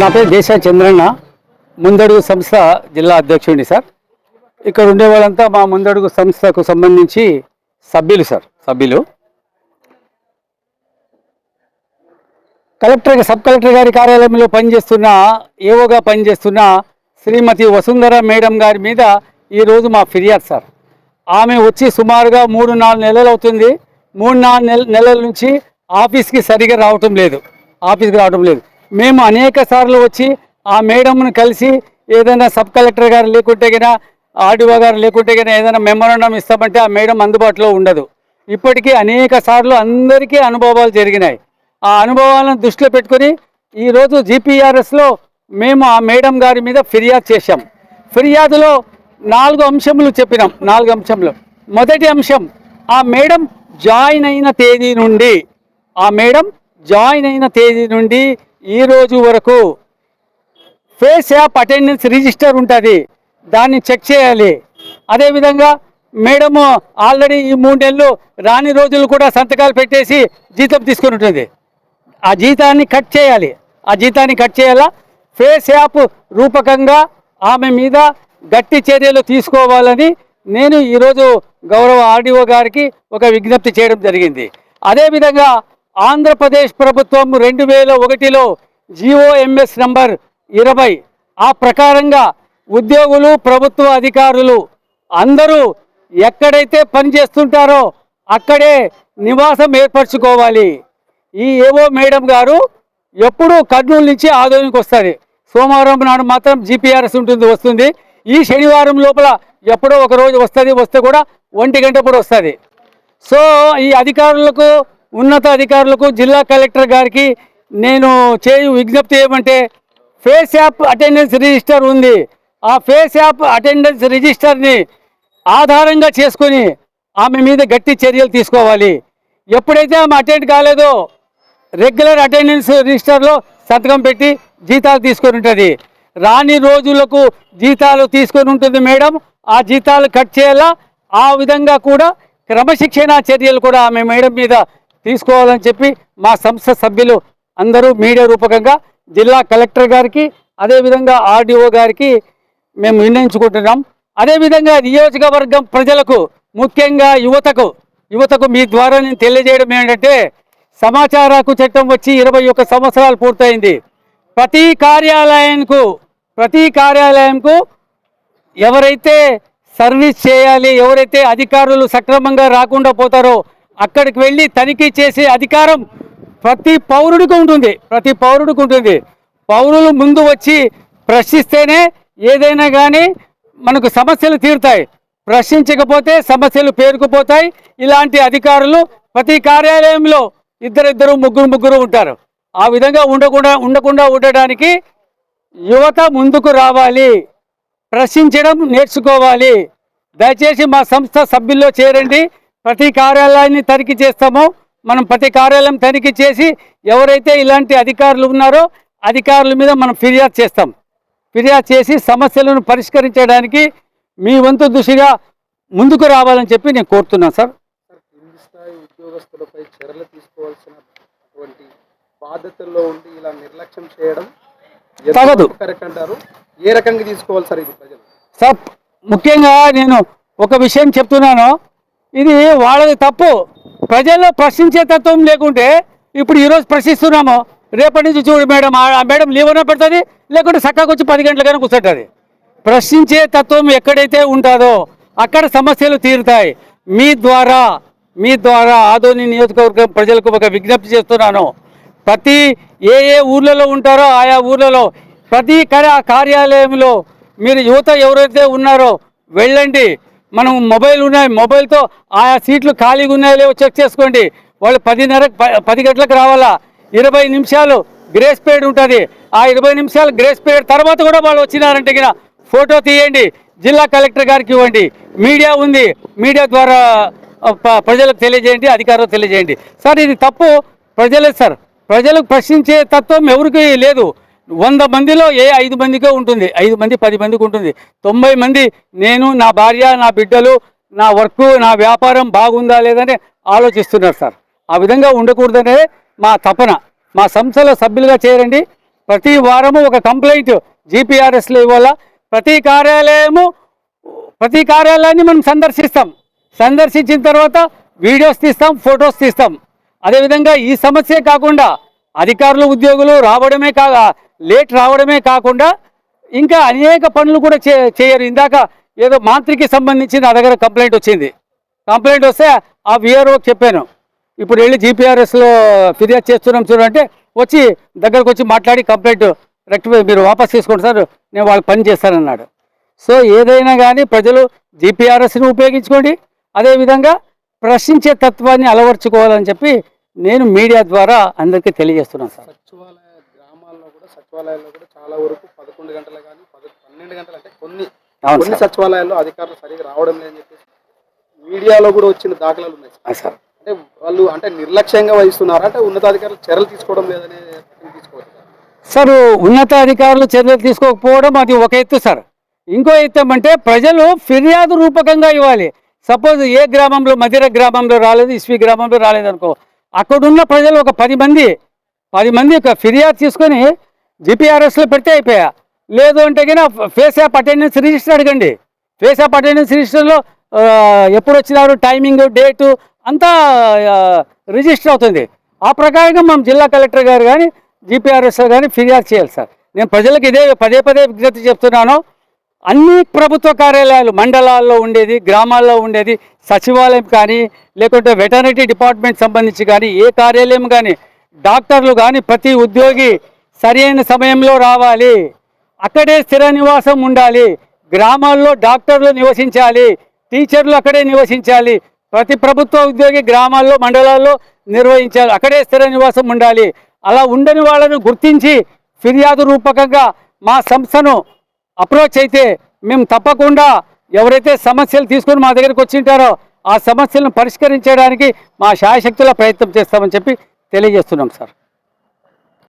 నా పేరు దేశ చంద్రన్న. ముందడుగు సంస్థ జిల్లా అధ్యక్షుడిని సార్. ఇక్కడ ఉండే వాళ్ళంతా మా ముందడుగు సంస్థకు సంబంధించి సభ్యులు సార్. సభ్యులు? కలెక్టర్ సబ్ కలెక్టర్ గారి కార్యాలయంలో పనిచేస్తున్న ఏవోగా పనిచేస్తున్న శ్రీమతి వసుంధర మేడం గారి మీద ఈరోజు మా ఫిర్యాదు సార్. ఆమె వచ్చి సుమారుగా మూడు నాలుగు నెలలు అవుతుంది. మూడు నాలుగు నెల నెలల నుంచి ఆఫీస్కి సరిగా రావటం లేదు. ఆఫీస్కి రావటం లేదు. మేము అనేక సార్లు వచ్చి ఆ మేడంను కలిసి ఏదైనా సబ్ కలెక్టర్ గారు లేకుంటే కన్నా ఆర్డీఓ గారు లేకుంటే కన్నా ఏదైనా మెమోరండం ఇస్తామంటే ఆ మేడం అందుబాటులో ఉండదు. ఇప్పటికీ అనేక సార్లు అందరికీ అనుభవాలు జరిగినాయి. ఆ అనుభవాలను దృష్టిలో పెట్టుకొని ఈరోజు జీపీఆర్ఎస్లో మేము ఆ మేడం గారి మీద ఫిర్యాదు చేశాం. ఫిర్యాదులో నాలుగు అంశములు చెప్పినాం. నాలుగు అంశంలో మొదటి అంశం ఆ మేడం జాయిన్ అయిన తేదీ నుండి ఆ మేడం జాయిన్ అయిన తేదీ నుండి ఈ రోజు వరకు ఫేస్ యాప్ అటెండెన్స్ రిజిస్టర్ ఉంటుంది. దాన్ని చెక్ చేయాలి. అదేవిధంగా మేడము ఆల్రెడీ ఈ మూడు నెలలు రాని రోజులు కూడా సంతకాలు పెట్టేసి జీతం తీసుకుని ఉంటుంది. ఆ జీతాన్ని కట్ చేయాలి. ఆ జీతాన్ని కట్ చేయాలా? ఫేస్ యాప్ రూపకంగా ఆమె మీద గట్టి చర్యలు తీసుకోవాలని నేను ఈరోజు గౌరవ ఆర్డీఓ గారికి ఒక విజ్ఞప్తి చేయడం జరిగింది. అదేవిధంగా ఆంధ్రప్రదేశ్ ప్రభుత్వం రెండు వేల ఒకటిలో జిఓఎంఎస్ నంబర్ ఇరవై. ఆ ప్రకారంగా ఉద్యోగులు ప్రభుత్వ అధికారులు అందరూ ఎక్కడైతే పనిచేస్తుంటారో అక్కడే నివాసం ఏర్పరచుకోవాలి. ఈ ఏవో మేడం గారు ఎప్పుడూ కర్నూలు నుంచి ఆదోనికి వస్తుంది సోమవారం నాడు మాత్రం జీపీఆర్ఎస్ ఉంటుంది వస్తుంది. ఈ శనివారం లోపల ఎప్పుడో ఒకరోజు వస్తుంది వస్తే కూడా ఒంటి గంట కూడా వస్తుంది. సో ఈ అధికారులకు ఉన్నత అధికారులకు జిల్లా కలెక్టర్ గారికి నేను చేయు విజ్ఞప్తి ఏమంటే ఫేస్ యాప్ అటెండెన్స్ రిజిస్టర్ ఉంది. ఆ ఫేస్ యాప్ అటెండెన్స్ రిజిస్టర్ని ఆధారంగా చేసుకొని ఆమె మీద గట్టి చర్యలు తీసుకోవాలి. ఎప్పుడైతే ఆమె అటెండ్ కాలేదో రెగ్యులర్ అటెండెన్స్ రిజిస్టర్లో సంతకం పెట్టి జీతాలు తీసుకొని ఉంటుంది. రాని రోజులకు జీతాలు తీసుకొని ఉంటుంది మేడం. ఆ జీతాలు కట్ చేయాలా? ఆ విధంగా కూడా క్రమశిక్షణ చర్యలు కూడా ఆమె మేడం మీద తీసుకోవాలని చెప్పి మా సంస్థ సభ్యులు అందరూ మీడియా రూపకంగా జిల్లా కలెక్టర్ గారికి అదేవిధంగా ఆర్డీఓ గారికి మేము నిర్ణయించుకుంటున్నాం. అదేవిధంగా నియోజకవర్గం ప్రజలకు ముఖ్యంగా యువతకు యువతకు మీ ద్వారా నేను తెలియజేయడం ఏంటంటే సమాచార హక్కు చట్టం వచ్చి ఇరవై ఒక్క సంవత్సరాలు పూర్తయింది. ప్రతి కార్యాలయంకు ప్రతి కార్యాలయంకు ఎవరైతే సర్వీస్ చేయాలి ఎవరైతే అధికారులు సక్రమంగా రాకుండా పోతారో అక్కడికి వెళ్ళి తనిఖీ చేసే అధికారం ప్రతి పౌరుడికి ఉంటుంది. ప్రతి పౌరుడికి ఉంటుంది. పౌరులు ముందు వచ్చి ప్రశ్నిస్తేనే ఏదైనా కానీ మనకు సమస్యలు తీరుతాయి. ప్రశ్నించకపోతే సమస్యలు పేరుకుపోతాయి. ఇలాంటి అధికారులు ప్రతి కార్యాలయంలో ఇద్దరిద్దరు ముగ్గురు ముగ్గురు ఉంటారు. ఆ విధంగా ఉండకుండా ఉండకుండా ఉండడానికి యువత ముందుకు రావాలి. ప్రశ్నించడం నేర్చుకోవాలి. దయచేసి మా సంస్థ సభ్యుల్లో చేరండి. ప్రతి కార్యాలయాన్ని తనిఖీ చేస్తామో. మనం ప్రతి కార్యాలయం తనిఖీ చేసి ఎవరైతే ఇలాంటి అధికారులు ఉన్నారో అధికారుల మీద మనం ఫిర్యాదు చేస్తాం. ఫిర్యాదు చేసి సమస్యలను పరిష్కరించడానికి మీ వంతు దృష్టిగా ముందుకు రావాలని చెప్పి నేను కోరుతున్నాను సార్. సార్ కింది స్థాయి ఉద్యోగస్తులపై చర్యలు తీసుకోవాల్సినటువంటి బాధ్యతల్లో ఉండి ఇలా నిర్లక్ష్యం చేయడం తగదు. కరెక్ట్ అంటారు? ఏ రకంగా తీసుకోవాలి సార్ ఇది ప్రజలు? సార్ ముఖ్యంగా నేను ఒక విషయం చెప్తున్నాను. ఇది వాళ్ళది తప్పు. ప్రజల్లో ప్రశ్నించే తత్వం లేకుంటే ఇప్పుడు ఈరోజు ప్రశ్నిస్తున్నాము. రేపటి నుంచి చూడు మేడం ఆ మేడం లీవ్ అయినా పెడుతుంది లేకుంటే చక్కగా వచ్చి పది గంటలకైనా కూర్చుంటుంది. ప్రశ్నించే తత్వం ఎక్కడైతే ఉంటుందో అక్కడ సమస్యలు తీరుతాయి. మీ ద్వారా మీ ద్వారా ఆదోని నియోజకవర్గం ప్రజలకు ఒక విజ్ఞప్తి చేస్తున్నాను. ప్రతి ఏ ఏ ఊర్లలో ఉంటారో ఆయా ఊర్లలో ప్రతి కార్యాలయంలో మీరు యువత ఎవరైతే ఉన్నారో వెళ్ళండి. మనం మొబైల్ ఉన్నాయి మొబైల్తో ఆయా సీట్లు ఖాళీగా ఉన్నాయో లేవో చెక్ చేసుకోండి. వాళ్ళు పదిన్నర ప- పది గంటలకు రావాలా? ఇరవై నిమిషాలు గ్రేస్ పీరియడ్ ఉంటుంది. ఆ ఇరవై నిమిషాలు గ్రేస్ పీరియడ్ తర్వాత కూడా వాళ్ళు వచ్చినారంటే గిన ఫోటో తీయండి. జిల్లా కలెక్టర్ గారికి ఇవ్వండి. మీడియా ఉంది. మీడియా ద్వారా ప్రజలకు తెలియజేయండి అధికారులకు తెలియజేయండి. సార్ ఇది తప్పు ప్రజలే సార్. ప్రజలకు ప్రశ్నించే తత్వం ఎవరికి లేదు. వంద మందిలో ఏ ఐదు మందికే ఉంటుంది. ఐదు మంది పది మందికి ఉంటుంది. తొంభై మంది నేను నా భార్య నా బిడ్డలు నా వర్క్ నా వ్యాపారం బాగుందా లేదని ఆలోచిస్తున్నారు సార్. ఆ విధంగా ఉండకూడదనే మా తపన. మా సంస్థలో సభ్యులుగా చేరండి. ప్రతి వారము ఒక కంప్లైంట్ జీపీఆర్ఎస్లో ఇవ్వాలా? ప్రతి కార్యాలయము ప్రతి కార్యాలయాన్ని మనం సందర్శిస్తాం. సందర్శించిన తర్వాత వీడియోస్ తీస్తాం ఫొటోస్ తీస్తాం. అదేవిధంగా ఈ సమస్యే కాకుండా అధికారులు ఉద్యోగులు రావడమే కా లేట్ రావడమే కాకుండా ఇంకా అనేక పనులు కూడా చే చేయరు. ఇందాక ఏదో మాంత్రికి సంబంధించి నా దగ్గర కంప్లైంట్ వచ్చింది. కంప్లైంట్ వస్తే ఆ విఆర్ఓకి చెప్పాను. ఇప్పుడు వెళ్ళి జీపీఆర్ఎస్లో ఫిర్యాదు చేస్తున్నాం చూడంటే వచ్చి దగ్గరకు వచ్చి మాట్లాడి కంప్లైంట్ రెక్టిఫై మీరు వాపస్ తీసుకోండి సార్ నేను వాళ్ళకి పని చేస్తానన్నాడు. సో ఏదైనా కానీ ప్రజలు జీపీఆర్ఎస్ని ఉపయోగించుకోండి. అదేవిధంగా ప్రశ్నించే తత్వాన్ని అలవర్చుకోవాలని చెప్పి నేను మీడియా ద్వారా అందరికీ తెలియజేస్తున్నాను సార్. సచివాలయ గ్రామాల్లో కూడా సచివాలయాల్లో కూడా చాలా వరకు పదకొండు గంటలు కానీ పన్నెండు గంటలు అంటే కొన్ని కొన్ని సచివాలయాల్లో అధికారులు సరిగా రావడం లేదని చెప్పేసి మీడియాలో కూడా వచ్చిన దాఖలాలు ఉన్నాయి సార్. అంటే వాళ్ళు అంటే నిర్లక్ష్యంగా వహిస్తున్నారా? అంటే ఉన్నతాధికారులు చర్యలు తీసుకోవడం లేదనే తీసుకోవచ్చు సార్? ఉన్నతాధికారులు చర్యలు తీసుకోకపోవడం అది ఒక ఎత్తు సార్. ఇంకో ఎత్తు ఏమంటే ప్రజలు ఫిర్యాదు రూపకంగా ఇవ్వాలి. సపోజ్ ఏ గ్రామంలో మధిర గ్రామంలో రాలేదు ఇస్వి గ్రామంలో రాలేదు అనుకో అక్కడున్న ప్రజలు ఒక పది మంది పది మంది ఫిర్యాదు తీసుకొని జిపిఆర్ఎస్లో పెడితే అయిపోయా. లేదు అంటే కన్నా ఫేస్ యాప్ అటెండెన్స్ రిజిస్టర్ అడగండి. ఫేస్ యాప్ అటెండెన్స్ రిజిస్టర్లో ఎప్పుడు వచ్చినారు టైమింగ్ డేటు అంతా రిజిస్టర్ అవుతుంది. ఆ ప్రకారంగా మనం జిల్లా కలెక్టర్ గారు కానీ జీపీఆర్ఎస్ కానీ ఫిర్యాదు చేయాలి సార్. నేను ప్రజలకు ఇదే పదే పదే విజ్ఞప్తి చెప్తున్నాను. అన్ని ప్రభుత్వ కార్యాలయాలు మండలాల్లో ఉండేది గ్రామాల్లో ఉండేది సచివాలయం కానీ లేకుంటే వెటర్నరీ డిపార్ట్మెంట్ సంబంధించి కానీ ఏ కార్యాలయం కానీ డాక్టర్లు కానీ ప్రతి ఉద్యోగి సరైన సమయంలో రావాలి. అక్కడే స్థిర నివాసం ఉండాలి. గ్రామాల్లో డాక్టర్లు నివసించాలి. టీచర్లు అక్కడే నివసించాలి. ప్రతి ప్రభుత్వ ఉద్యోగి గ్రామాల్లో మండలాల్లో నిర్వహించాలి. అక్కడే స్థిర నివాసం ఉండాలి. అలా ఉండని వాళ్ళను గుర్తించి ఫిర్యాదు రూపకంగా మా సంస్థను అప్రోచ్ అయితే మేము తప్పకుండా ఎవరైతే సమస్యలు తీసుకొని మా దగ్గరికి వచ్చింటారో ఆ సమస్యలను పరిష్కరించడానికి మా శాయశక్తుల ప్రయత్నం చేస్తామని చెప్పి తెలియజేస్తున్నాం సార్.